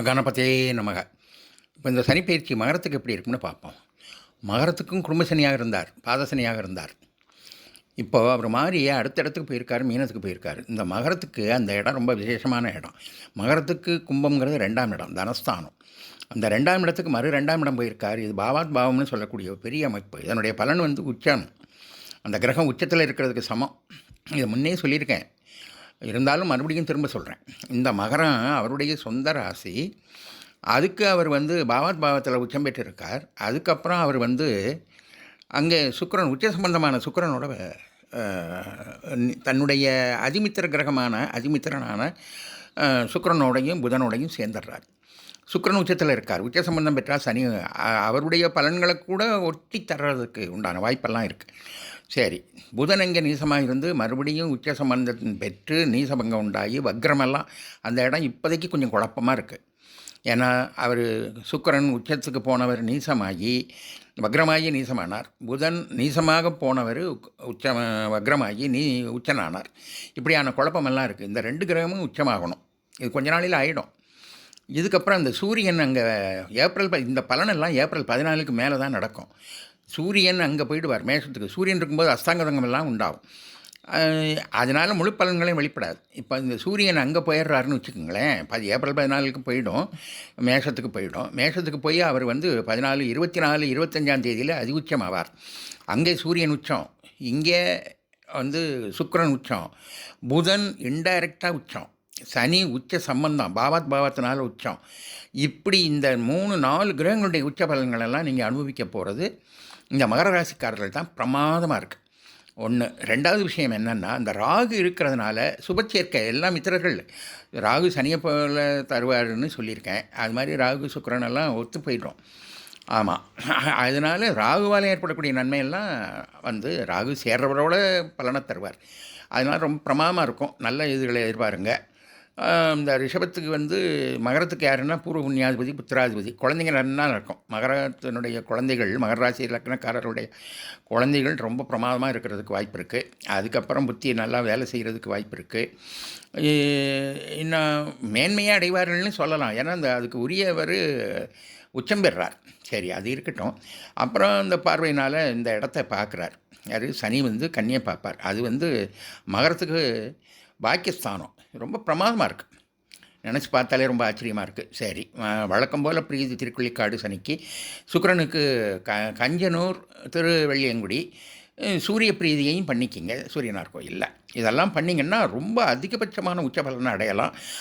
கணபதே நமக. இப்போ இந்த சனிப்பயிற்சி மகரத்துக்கு எப்படி இருக்கும்னு பார்ப்போம். மகரத்துக்கும் குடும்ப சனியாக இருந்தார் பாதசனியாக இருந்தார். இப்போ அவர் மாறி அடுத்த இடத்துக்கு போயிருக்காரு மீனத்துக்கு போயிருக்காரு. இந்த மகரத்துக்கு அந்த இடம் ரொம்ப விசேஷமான இடம். மகரத்துக்கு கும்பம்ங்கிறது ரெண்டாம் இடம் தனஸ்தானம். அந்த ரெண்டாம் இடத்துக்கு மறு ரெண்டாம் இடம் போயிருக்கார். இது பாவாத் பாவம்னு சொல்லக்கூடிய பெரிய அமைப்பு. இதனுடைய பலன் வந்து உச்சம். அந்த கிரகம் உச்சத்தில் இருக்கிறதுக்கு சமம். இதை முன்னே சொல்லியிருக்கேன். இருந்தாலும் மறுபடியும் திரும்ப சொல்கிறேன் இந்த மகரம் அவருடைய சொந்த ராசி. அதுக்கு அவர் வந்து பாவத் பாவத்தில் உச்சம் பெற்றிருக்கார். அதுக்கப்புறம் அவர் வந்து அங்கே சுக்கரன் உச்ச சம்பந்தமான சுக்கிரனோட தன்னுடைய அதிமித்திர கிரகமான அதிமித்திரனான சுக்கரனோடையும் புதனோடையும் சேர்ந்துடுறார். சுக்கிரன் உச்சத்தில் இருக்கார். உச்ச சம்பந்தம் பெற்றால் சனி அவருடைய பலன்களை கூட ஒட்டி தர்றதுக்கு உண்டான வாய்ப்பெல்லாம் இருக்குது சரி புதன் இங்கே நீசமாக இருந்து மறுபடியும் உச்ச சம்பந்தம் பெற்று நீசபங்கம் உண்டாகி வக்ரமெல்லாம் அந்த இடம் இப்போதைக்கு கொஞ்சம் குழப்பமாக இருக்குது ஏன்னா அவர் சுக்கரன் உச்சத்துக்கு போனவர் நீசமாகி வக்ரமாகி நீசமானார். புதன் நீசமாக போனவர் உச்ச வக்ரமாகி நீ உச்சனானார். இப்படியான குழப்பமெல்லாம் இருக்குது இந்த ரெண்டு கிரகமும் உச்சமாகணும். இது கொஞ்ச நாளில் ஆகிடும் இதுக்கப்புறம் அந்த சூரியன் அங்கே ஏப்ரல் ப- இந்த பலனெல்லாம் ஏப்ரல் பதினாலுக்கு மேலே தான் நடக்கும். சூரியன் அங்கே போயிடுவார் மேஷத்துக்கு சூரியன் இருக்கும்போது அஸ்தாங்கதங்கமெல்லாம் உண்டாகும். அதனால் முழு பலன்களையும் வெளிப்படாது. இப்போ இந்த சூரியன் அங்கே போயிடுறாருன்னு வச்சுக்கோங்களேன் பதி ஏப்ரல் பதினாலுக்கு போயிடும் மேஷத்துக்கு போயிடும். மேஷத்துக்கு போய் அவர் வந்து பதினாலு இருபத்தி நாலு இருபத்தஞ்சாம் தேதியில் அதி உச்சம் ஆவார் அங்கே சூரியன் உச்சம் இங்கே வந்து சுக்கரன் உச்சம் புதன் இன்டைரக்டாக உச்சம். சனி உச்ச சம்பந்தம் பாவத் பாவத்தினால உச்சம். இப்படி இந்த மூணு நாலு கிரகங்களுடைய உச்ச பலன்களெல்லாம் நீங்கள் அனுபவிக்க போகிறது இந்த மகர ராசிக்காரர்கள் தான் பிரமாதமாக இருக்குது ஒன்று ரெண்டாவது விஷயம் என்னென்னா அந்த ராகு இருக்கிறதுனால சுபச்சேர்க்கை எல்லாம் மித்திரர்கள் ராகு சனியை போல தருவாருன்னு சொல்லியிருக்கேன். அது மாதிரி ராகு சுக்கரனெல்லாம் ஒத்து போயிடும். ஆமாம் அதனால் ராகுவால் ஏற்படக்கூடிய நன்மையெல்லாம் வந்து ராகு சேர்றவரோட பலனை தருவார். அதனால் ரொம்ப பிரமாதமாக இருக்கும். நல்ல இதுகளை எதிர்பாருங்க. இந்த ரிஷபத்துக்கு வந்து மகரத்துக்கு யாருன்னா பூர்வ புண்ணியாதிபதி புத்திராதிபதி. குழந்தைங்க நல்லா இருக்கும். மகரத்தினுடைய குழந்தைகள் மகர ராசி லக்னக்காரருடைய குழந்தைகள் ரொம்ப பிரமாதமாக இருக்கிறதுக்கு வாய்ப்பு இருக்குது அதுக்கப்புறம் புத்தி நல்லா வேலை செய்கிறதுக்கு வாய்ப்பு இருக்குது இன்னும் மேன்மையாக அடைவார்கள்னு சொல்லலாம். ஏன்னா அந்த அதுக்கு உரியவர் உச்சம் பெறுறார் சரி அது இருக்கட்டும். அப்புறம் இந்த பார்வையினால் இந்த இடத்த பார்க்குறார். யார்? சனி வந்து கன்னியை பார்ப்பார். அது வந்து மகரத்துக்கு பாக்கியஸ்தானம். ரொம்ப பிரமாதமாக இருக்குது நினச்சி பார்த்தாலே ரொம்ப ஆச்சரியமாக இருக்குது சரி வழக்கம் போல் பிரீதி திருக்குள்ளிக்காடு சனிக்கு. சுக்கரனுக்கு க கஞ்சனூர் திருவெள்ளியங்குடி சூரிய பிரீதியையும் பண்ணிக்கிங்க. சூரியனார் கோயிலில். இதெல்லாம் பண்ணிங்கன்னா ரொம்ப அதிகபட்சமான உச்ச பலனை அடையலாம்.